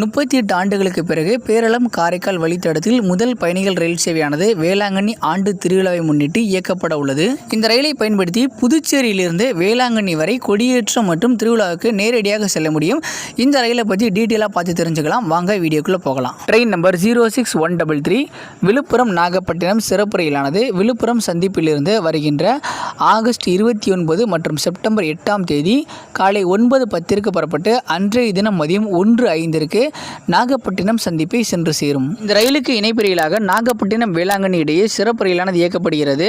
முப்பத்தி எட்டு ஆண்டுகளுக்கு பிறகு பேரளம் காரைக்கால் வழித்தடத்தில் முதல் பயணிகள் ரயில் சேவையானது வேளாங்கண்ணி ஆண்டு திருவிழாவை முன்னிட்டு இயக்கப்பட உள்ளது. இந்த ரயிலை பயன்படுத்தி புதுச்சேரியிலிருந்து வேளாங்கண்ணி வரை கொடியேற்றம் மற்றும் திருவிழாவுக்கு நேரடியாக செல்ல முடியும். இந்த ரயிலை பற்றி டீட்டெயிலாக பார்த்து தெரிஞ்சுக்கலாம். வாங்க வீடியோக்குள்ளே போகலாம். Train number zero six one double three Villupuram Nagapattinam சிறப்பு ரயிலானது விழுப்புரம் சந்திப்பிலிருந்து வருகின்ற ஆகஸ்ட் இருபத்தி ஒன்பது மற்றும் செப்டம்பர் எட்டாம் தேதி காலை ஒன்பது பத்திற்கு புறப்பட்டு அன்றைய தினம் மதியம் ஒன்று ஐந்திற்கு நாகப்பட்டினம் சந்திப்பை சென்று சேரும். இந்த ரயிலுக்கு இணைப்பு நாகப்பட்டினம் வேளாங்கண்ணி இடையே சிறப்பு ரயிலானது இயக்கப்படுகிறது.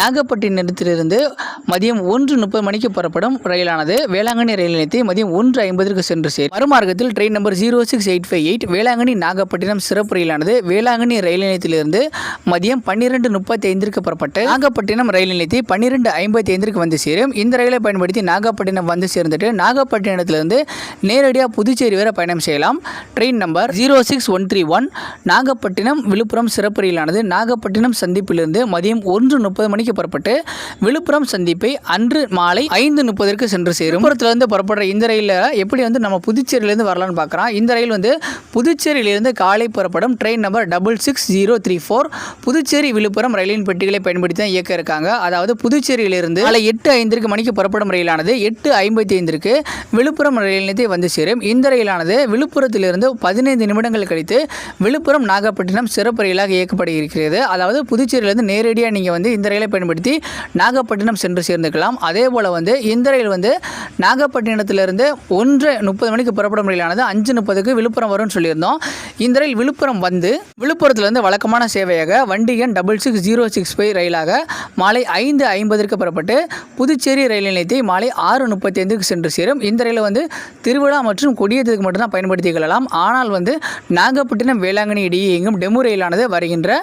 நாகப்பட்டினத்திலிருந்து மதியம் ஒன்று முப்பது மணிக்கு புறப்படும் ரயிலானது வேளாங்கண்ணி ரயில் நிலையத்தை மதியம் ஒன்று ஐம்பதற்கு சென்று சேரும். மறுமார்க்கத்தில் train number zero six eight five eight Velankanni Nagapattinam சிறப்பு ரயிலானது வேளாங்கண்ணி ரயில் நிலையத்திலிருந்து மதியம் பன்னிரெண்டு முப்பத்தி ஐந்திற்கு புறப்பட்டு நாகப்பட்டினம் ரயில் நிலையத்தை பன்னிரெண்டு ஐம்பத்தி ஐந்திற்கு வந்து சேரும். இந்த ரயிலை பயன்படுத்தி நாகப்பட்டினம் வந்து சேர்ந்துட்டு நாகப்பட்டினத்திலிருந்து நேரடியாக புதுச்சேரி வரை பயணம் செய்யலாம். Train number zero six one three one Nagapattinam Villupuram சிறப்பு ரயிலானது நாகப்பட்டினம் சந்திப்பிலிருந்து மதியம் ஒன்று முப்பது மணிக்கு புறப்பட்டு விழுப்புரம் சந்திப்பை அன்று மாலை ஐந்து முப்பதற்கு சென்று சேரும். விழுப்புரத்திலிருந்து புறப்படுற இந்த ரயிலில் எப்படி வந்து நம்ம புதுச்சேரியிலேருந்து வரலாம்னு பார்க்குறோம் இந்த ரயில் வந்து புதுச்சேரியிலிருந்து காலை புறப்படும். Train number double six zero three four Puducherry Villupuram ரயிலின் பெட்டிகளை பயன்படுத்தி தான் இயக்க இருக்காங்க. அதாவது புதுச்சேரி புதுச்சேரியிலிருந்து காலை எட்டு ஐந்திற்கு மணிக்கு புறப்படும் ரயிலானது எட்டு ஐம்பத்தி ஐந்திற்கு விழுப்புரம் ரயில் நிலையத்தை வந்து சேரும். இந்த ரயிலானது விழுப்புரத்திலிருந்து பதினைந்து நிமிடங்கள் கழித்து விழுப்புரம் நாகப்பட்டினம் சிறப்பு ரயிலாக இயக்கப்பட இருக்கிறது அதாவது புதுச்சேரியிலிருந்து நேரடியாக நீங்கள் வந்து இந்த ரயிலை பயன்படுத்தி நாகப்பட்டினம் சென்று சேர்ந்துக்கலாம். அதே போல் வந்து இந்த ரயில் வந்து நாகப்பட்டினத்திலிருந்து ஒன்று முப்பது மணிக்கு புறப்படும் ரயிலானது அஞ்சு முப்பதுக்கு விழுப்புரம் வரும்னு சொல்லியிருந்தோம். இந்த ரயில் விழுப்புரம் வந்து விழுப்புரத்திலிருந்து வழக்கமான சேவையாக வண்டி எண் double six zero six five ரயிலாக மாலை ஐந்து ஐம்பது ஐம்பதற்கு புறப்பட்டு புதுச்சேரி ரயில் நிலையத்தை மாலை ஆறு முப்பத்தி ஐந்துக்கு சென்று சேரும். இந்த ரயில் வந்து திருவிழா மற்றும் கொடியேற்றத்துக்கு மட்டும்தான் பயன்படுத்திக் கொள்ளலாம். ஆனால் வந்து நாகப்பட்டினம் வேளாங்கண்ணி இடையே இயங்கும் டெமு ரயிலானது வருகின்ற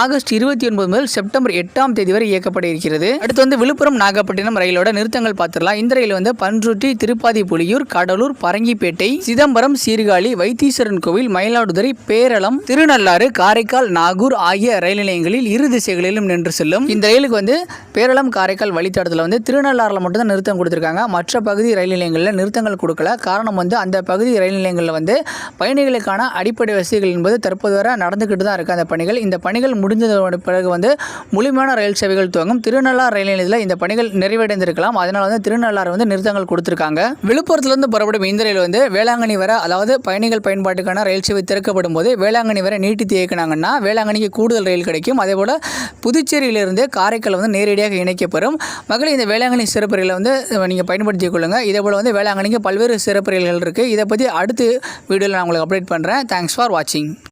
ஆகஸ்ட் இருபத்தி ஒன்பது முதல் செப்டம்பர் எட்டாம் தேதி வரை இயக்கப்பட இருக்கிறது. அடுத்து வந்து விழுப்புரம் நாகப்பட்டினம் ரயிலோட நிறுத்தங்கள் பார்த்துடலாம். இந்த ரயில் வந்து பன்ருட்டி திருப்பாதி புலியூர் கடலூர் பரங்கிப்பேட்டை சிதம்பரம் சீர்காழி வைத்தீஸ்வரன் கோவில் மயிலாடுதுறை பேரளம் திருநள்ளாறு காரைக்கால் நாகூர் ஆகிய ரயில் நிலையங்களில் இரு திசைகளிலும் நின்று செல்லும். இந்த ரயிலுக்கு வந்து பேரளம் காரைக்கால் வழித்தடத்தில் வந்து திருநள்ளாறில் மட்டும்தான் நிறுத்தம் கொடுத்துருக்காங்க. மற்ற பகுதி ரயில் நிலையங்களில் நிறுத்தங்கள் கொடுக்கல. காரணம் வந்து அந்த பகுதி ரயில் நிலையங்களில் வந்து பயணிகளுக்கான அடிப்படை வசதிகள் என்பது தற்போது வரை நடந்துக்கிட்டு தான் இருக்குது அந்த பணிகள் இந்த பணிகள் முடிஞ்சதோட பிறகு வந்து முழுமையான ரயில் சேவைகள் துவங்கும். திருநள்ளார் ரயில் நிலையத்தில் இந்த பணிகள் நிறைவடைந்திருக்கலாம். அதனால் வந்து திருநள்ளாறு வந்து நிறுத்தங்கள் கொடுத்துருக்காங்க. விழுப்புரத்துலேருந்து புறப்படும் இந்த ரயில் வந்து வேளாங்கண்ணி வரை அதாவது பயணிகள் பயன்பாட்டுக்கான ரயில் சேவை திறக்கப்படும் போது வேளாங்கண்ணி வரை நீட்டித்து இயக்குனாங்கன்னா வேளாங்கண்ணிக்கு கூடுதல் ரயில் கிடைக்கும். அதே போல் புதுச்சேரியிலிருந்து காரைக்கால் வந்து நேரடியாக இணைக்கப்பெறும் மகளிர் இந்த வேளாங்கண்ணி சிறப்பு வந்து நீங்கள் பயன்படுத்திக் கொள்ளுங்கள் இதே போல் வந்து வேளாங்கண்ணிக்கு பல்வேறு சிறப்பு இருக்குது இதை பற்றி அடுத்து வீடியோவில் நான் உங்களுக்கு அப்டேட் பண்ணுறேன் தேங்க்ஸ் ஃபார் வாட்சிங்